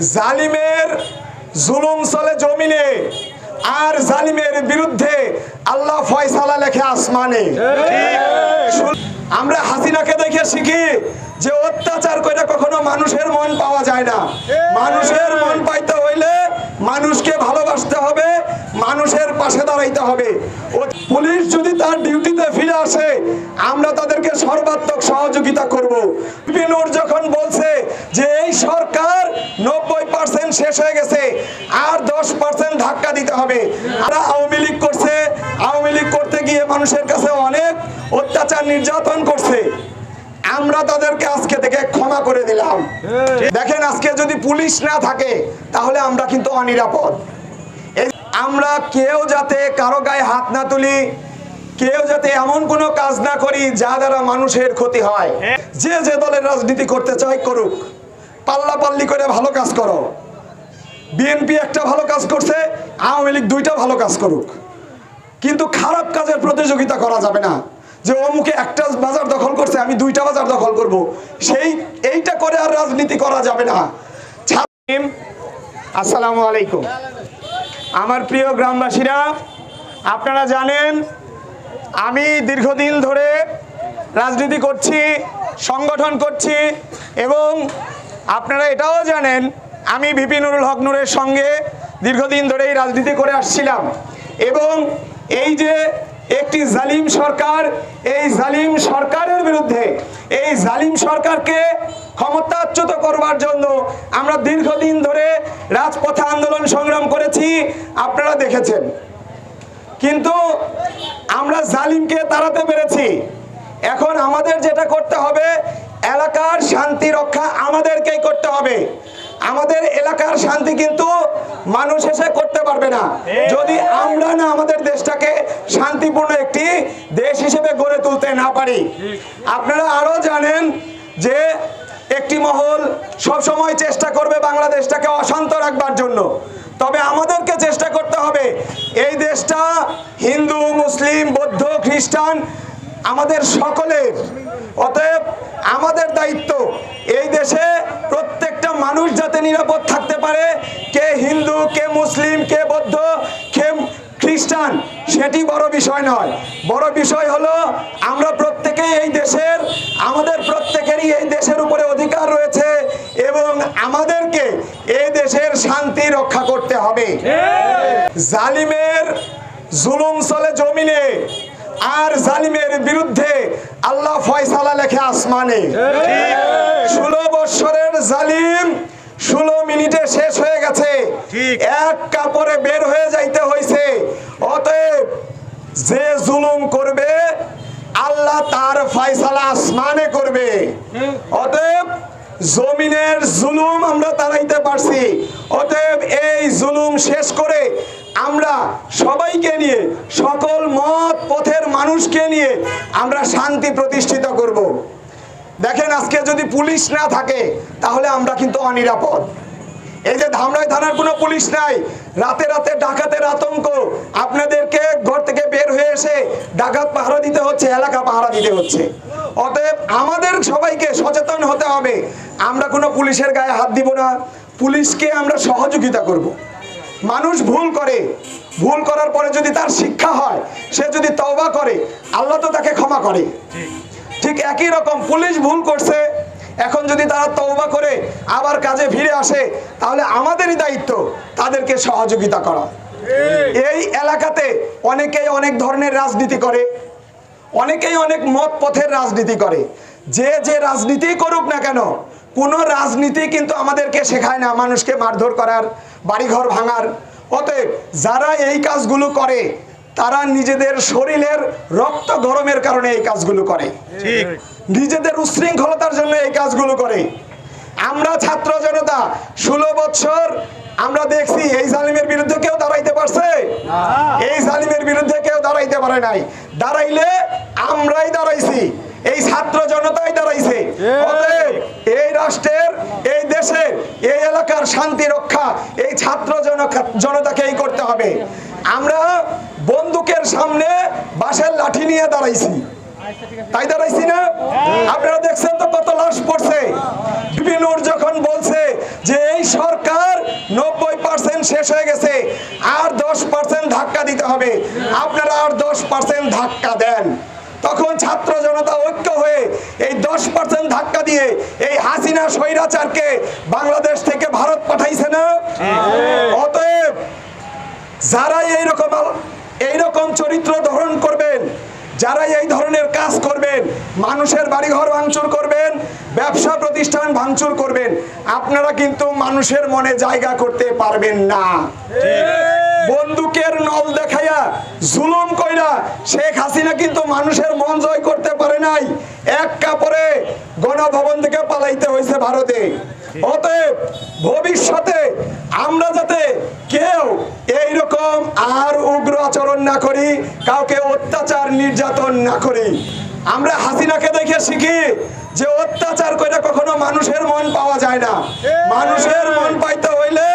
জালিমের জুলুম চলে জমিনে, আর জালিমের বিরুদ্ধে আল্লাহ ফয়সালা লেখে আসমানে। আমরা হাসিনাকে দেখে শিখি যে অত্যাচার করে কখনো মানুষের মন পাওয়া যায় না। মানুষের মন পাইতে হইলে মানুষকে ভালোবাসতে হবে, মানুষের পাশে দাঁড়াইতে হবে। পুলিশ যদি তার ডিউটিতে ফিরে আসে, আমরা তাদেরকে সর্বাত্মক সহযোগিতা করব। বিপিনুর যখন বলছে যে এই সরকার নব্বই পার্সেন্ট শেষ হয়ে গেছে। আর দশ পার্সেন্ট ধাক্কা দিতে হবে। তারা আওয়ামী লীগ করছে। আওয়ামী লীগ করতে গিয়ে মানুষের কাছে অনেক অত্যাচার নির্যাতন করছে। আমরা তাদেরকে আজকে থেকে ক্ষমা করে দিলাম। দেখেন, আজকে যদি পুলিশ না থাকে, তাহলে আমরা কিন্তু অনিরাপদ। আমরা কেউ যাতে কারও গায়ে হাত না তুলি, কেউ যাতে এমন কোনো কাজ না করি যা দ্বারা মানুষের ক্ষতি হয়। যে যে দলের রাজনীতি করতে চায় করুক পাল্লা পাল্লি করে ভালো কাজ করো। বিএনপি একটা ভালো কাজ করছে, আওয়ামী লীগ দুইটা ভালো কাজ করুক। কিন্তু খারাপ কাজের প্রতিযোগিতা করা যাবে না। যে অমুকে একটা বাজার দখল করছে, আমি দুইটা বাজার দখল করব। সেই, এইটা করে আর রাজনীতি করা যাবে না। আসসালামু আলাইকুম। আমার প্রিয় গ্রামবাসীরা, আপনারা জানেন, আমি দীর্ঘদিন ধরে রাজনীতি করছি, সংগঠন করছি, এবং আপনারা এটাও জানেন আমি ভিপি নুরুল হক নুরের সঙ্গে দীর্ঘদিন ধরেই রাজনীতি করে আসছিলাম। এবং এই যে একটি জালিম সরকার, এই জালিম সরকারের বিরুদ্ধে, এই জালিম সরকারকে ক্ষমতাচ্যুত করবার জন্য আমরা দীর্ঘদিন ধরে রাজপথে আন্দোলন সংগ্রাম করেছি, আপনারা দেখেছেন। কিন্তু আমরা জালিমকে তাড়াতে পেরেছি। এখন আমাদের যেটা করতে হবে, এলাকার শান্তি রক্ষা আমাদেরকেই করতে হবে। আমাদের এলাকার শান্তি কিন্তু মানুষ এসে করতে পারবে না। যদি আমরা না আমাদের দেশটাকে শান্তিপূর্ণ একটি দেশ হিসেবে গড়ে তুলতে না পারি। আপনারা আরও জানেন যে একটি মহল সব সময় চেষ্টা করবে বাংলাদেশটাকে অশান্ত রাখবার জন্য। তবে আমাদেরকে চেষ্টা করতে হবে, এই দেশটা হিন্দু, মুসলিম, বৌদ্ধ, খ্রিস্টান আমাদের সকলের। অতএব আমাদের দায়িত্ব এই দেশে প্রত্যেকটা মানুষ যাতে নিরাপদ থাকতে পারে, কে হিন্দু, কে মুসলিম, কে বৌদ্ধ, কে খ্রিস্টান, সেটি বড় বিষয় নয়। বড় বিষয় হলো, আমরা প্রত্যেকেই এই দেশের, আমাদের প্রত্যেকেরই এই দেশের উপরে অধিকার রয়েছে এবং আমাদেরকে এই দেশের শান্তি রক্ষা করতে হবে। জালিমের জুলুম চলে জমিনে, আর জালিমের বিরুদ্ধে আল্লাহ ফয়সালা লেখে আসমানে। ষোলো বৎসরের জালিম ষোলো মিনিটে শেষ হয়ে গেছে। এক কাপড়ে বের হয়ে যাইতে হয়েছে অতএব যে জুলুম করবে আল্লাহ তার ফয়সালা আসমানে করবে। অতএব জমিনের জুলুম আমরা তাড়াইতে পারছি। অতএব এই জুলুম শেষ করে আমরা সবাইকে নিয়ে সকল মত পথের মানুষকে নিয়ে আমরা শান্তি প্রতিষ্ঠিত করব। দেখেন আজকে যদি পুলিশ না থাকে, তাহলে আমরা কিন্তু অনিরাপদ। এই যে ধামরাই থানার কোনো পুলিশ নাই, রাতে রাতে ডাকাতের আতঙ্ক। আপনাদেরকে ঘর থেকে বের হয়ে এসে ডাকাত পাহারা দিতে হচ্ছে, এলাকা পাহারা দিতে হচ্ছে। অতএব আমাদের সবাইকে সচেতন হতে হবে। আমরা কোনো পুলিশের গায়ে হাত দিব না। পুলিশকে আমরা সহযোগিতা করব। মানুষ ভুল করে। ভুল করার পরে যদি তার শিক্ষা হয়, সে যদি তওবা করে, আল্লাহ তো তাকে ক্ষমা করে। ঠিক একই রকম পুলিশ ভুল করছে। এখন যদি তারা তওবা করে আবার কাজে ফিরে আসে তাহলে আমাদেরই দায়িত্ব তাদেরকে সহযোগিতা করা। এই এলাকাতে অনেকেই অনেক ধরনের রাজনীতি করে অনেকেই অনেক মত পথের রাজনীতি করে। যে যে রাজনীতি করুক না কেন কোনো রাজনীতি কিন্তু আমাদেরকে শেখায় না। মানুষকে মারধর করার বাড়িঘর ভাঙার। অতএব যারা এই কাজগুলো করে তারা নিজেদের শরীরের রক্ত গরমের কারণে এই কাজগুলো করে। ঠিক। নিজেদের উশৃঙ্খলতার জন্য এই কাজগুলো করে। আমরা ছাত্র জনতা ষোলো বছর আমরা দেখছি এই জালিমের বিরুদ্ধে কেউ দাঁড়াইতে পারছে? এই জালিমের বিরুদ্ধে কেউ দাঁড়াইতে পারে নাই। দাঁড়াইলে আমরাই দাঁড়াইছি এই ছাত্র জনতাই দাঁড়াইছে। এই রাষ্ট্রের এই দেশের এই এলাকার শান্তি রক্ষা এই ছাত্র জনতাকেই করতে হবে। আমরা বন্দুকের সামনে বাঁশের লাঠি নিয়ে দাঁড়াইছি। তাই দাঁড়াইছি না? আপনারা দেখছেন তো কত লাশ পড়ছে। বিপিনুর যখন বলছে যে এই সরকার নব্বই পার্সেন্ট শেষ হয়ে গেছে আর দশ পার্সেন্ট ধাক্কা দিতে হবে। আপনারা আর দশ পার্সেন্ট ধাক্কা দেন। তখন ছাত্র জনতা ঐক্য হয়ে এই দশ পার্সেন্ট ধাক্কা দিয়ে এই হাসিনা স্বৈরাচারকে বাংলাদেশ থেকে ভারত পাঠাইছে না? অতএব যারা এইরকম এইরকম চরিত্র ধারণ করবেন যারা এই ধরনের কাজ করবেন, মানুষের বাড়িঘর ভাঙচুর করবেন, ব্যবসা প্রতিষ্ঠান ভাঙচুর করবেন, আপনারা কিন্তু মানুষের মনে জায়গা করতে পারবেন না। বন্দুকের নল দেখাইয়া জুলুম কইরা শেখ হাসিনা কিন্তু মানুষের মন জয় করতে পারে নাই। এক কাপড়ে গণভবন থেকে পালাইতে হয়েছে ভারতে। অতএব ভবিষ্যতে আমরা যাতে কেউ এইরকম আর উগ্র আচরণ না করি, কাউকে অত্যাচার নির্যাতন না করি। আমরা হাসিনাকে দেখে শিখি যে অত্যাচার করে কখনো মানুষের মন পাওয়া যায় না। মানুষের মন পাইতে হইলে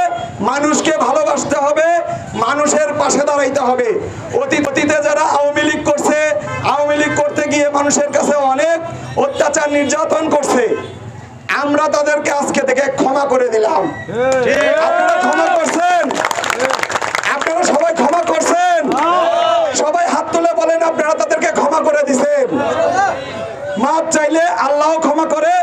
মানুষকে ভালোবাসতে হবে, মানুষের পাশে দাঁড়াইতে হবে। অতীত অতীতে যারা আওয়ামী লীগ করছে, আওয়ামী লীগ করতে গিয়ে মানুষের কাছে অনেক অত্যাচার নির্যাতন করছে। আমরা তাদেরকে আজকে থেকে ক্ষমা করে দিলাম। আপনারা ক্ষমা করছেন? আপনারা সবাই ক্ষমা করছেন? সবাই হাত তুলে বলেন, আপনারা তাদেরকে ক্ষমা করে দিছেন। মাপ চাইলে আল্লাহ ক্ষমা করে,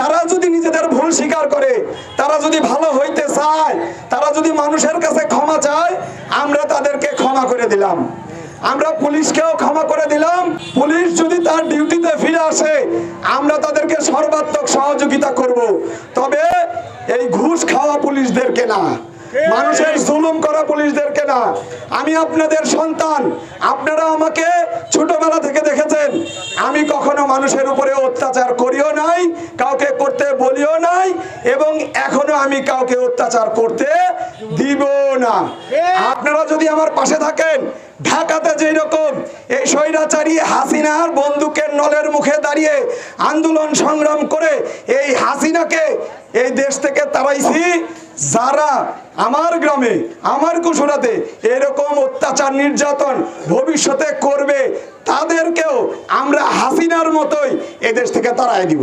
তারা যদি নিজেদের ভুল স্বীকার করে, তারা যদি ভালো হইতে চায়, তারা যদি মানুষের কাছে ক্ষমা চায়, আমরা তাদেরকে ক্ষমা করে দিলাম। আমরা পুলিশকেও ক্ষমা করে দিলাম। পুলিশ যদি তার ডিউটিতে ফিরে আসে আমরা তাদেরকে সর্বাত্মক সহযোগিতা করব। তবে এই ঘুষ খাওয়া পুলিশদেরকে না মানুষের জুলুম করা পুলিশদেরকে না। আমি আপনাদের সন্তান আপনারা আমাকে ছোটবেলা থেকে দেখেছেন। আমি কখনো মানুষের উপরে অত্যাচার নাই কাউকে করতে বলিও নাই, এবং এখনও আমি কাউকে অত্যাচার করতে দিব না। আপনারা যদি আমার পাশে থাকেন, ঢাকাতে যেই রকম এই স্বৈরাচারী হাসিনার বন্দুকের নলের মুখে দাঁড়িয়ে আন্দোলন সংগ্রাম করে এই হাসিনাকে এই দেশ থেকে তাড়াইছি যারা আমার গ্রামে আমার কুসুরাতে এরকম অত্যাচার নির্যাতন ভবিষ্যতে করবে তাদেরকেও আমরা হাসিনার মতোই এদেশ থেকে তাড়াই দিব।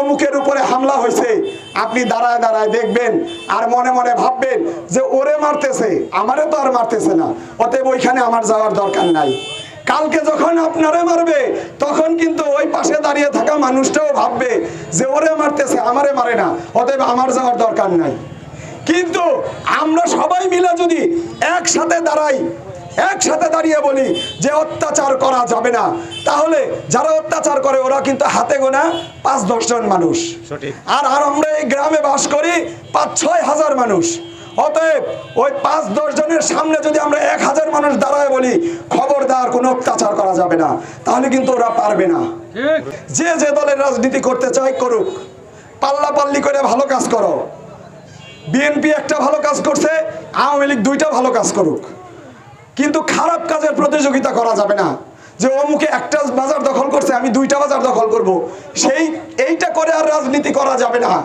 অমুকের উপরে হামলা হয়েছে। আপনি দাঁড়ায় দাঁড়ায় দেখবেন আর মনে মনে ভাববেন যে ওরে মারতেছে আমারে তো আর মারতেছে না। অতএব ওইখানে আমার যাওয়ার দরকার নাই। কালকে যখন আপনারে মারবে তখন কিন্তু ওই পাশে দাঁড়িয়ে থাকা মানুষটাও ভাববে যে ওরে মারতেছে আমারে মারে না। অতএব আমার যাওয়ার দরকার নাই। কিন্তু আমরা সবাই মিলে যদি একসাথে দাঁড়াই একসাথে দাঁড়িয়ে বলি যে অত্যাচার করা যাবে না তাহলে যারা অত্যাচার করে ওরা কিন্তু হাতে গোনা পাঁচ দশজন মানুষ। আর আর আমরা এই গ্রামে বাস করি পাঁচ ছয় হাজার মানুষ। অতএব ওই পাঁচ দশ জনের সামনে যদি আমরা এক হাজার মানুষ দাঁড়ায় বলি খবরদার কোনো অত্যাচার করা যাবে না। তাহলে কিন্তু ওরা পারবে না। যে যে দলের রাজনীতি করতে চায় করুক। পাল্লা পাল্লি করে ভালো কাজ করো। বিএনপি একটা ভালো কাজ করছে আওয়ামী লীগ দুইটা ভালো কাজ করুক। কিন্তু খারাপ কাজের প্রতিযোগিতা করা যাবে না। যে অমুকে একটা বাজার দখল করছে আমি দুইটা বাজার দখল করব। সেই এইটা করে আর রাজনীতি করা যাবে না।